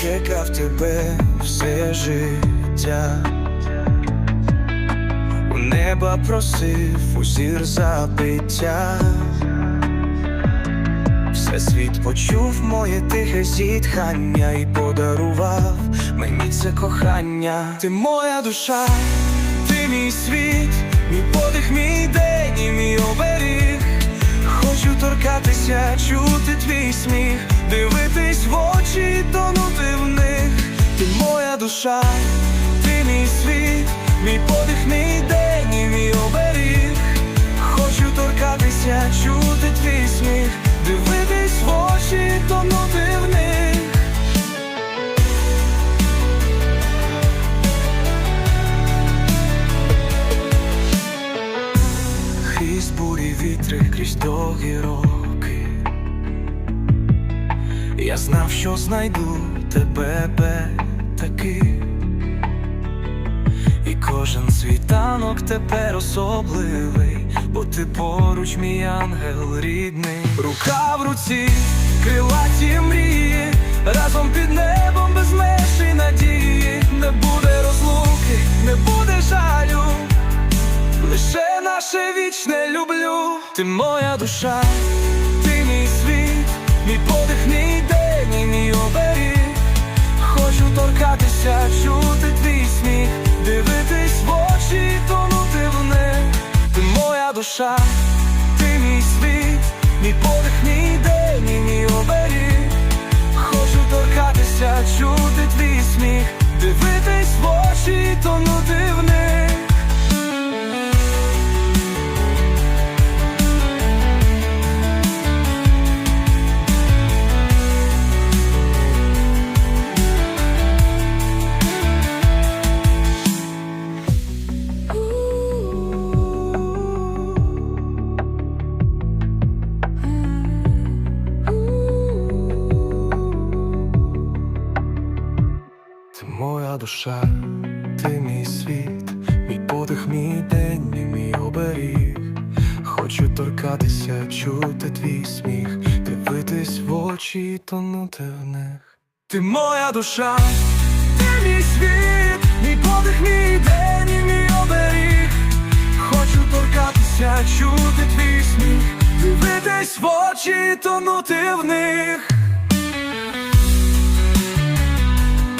чекав тебе все життя. У неба просив узір забиття. Все світ почув моє тихе зітхання і подарував мені це кохання. Ти моя душа, ти мій світ, мій подих, мій день і мій оберіг. Хочу торкатися, чути твій сміх, дивитись в очі, тонути душа, ти мій світ, мій подих, мій день і мій оберіг. Хочу торкатися, чути твій сміх, дивитись в очі, тонути в них. Хвіст бурі вітри крізь довгі роки. Я знав, що знайду тебе бе таки. І кожен світанок тепер особливий, бо ти поруч, мій ангел рідний. Рука в руці, крилаті мрії, разом під небом без меж і надії. Не буде розлуки, не буде жалю. Лише наше вічне люблю, ти моя душа, ти мій світ, мій торкатися, чути твій сміх, дивитись в очі, тонути в них. Ти моя душа, ти мій світ, мій подих, мій день і мій оберіг. Хочу торкатися, чути твій сміх, дивитись в очі, тонути в них. Душа, ти мій світ, мій подих, мій день, і мій оберіг. Хочу торкатися, чути твій сміх, дивитись в очі, тонути в них. Ти моя душа, ти мій світ, мій подих, мій день, і мій оберіг. Хочу торкатися, чути твій сміх, дивитись в очі, тонути в них.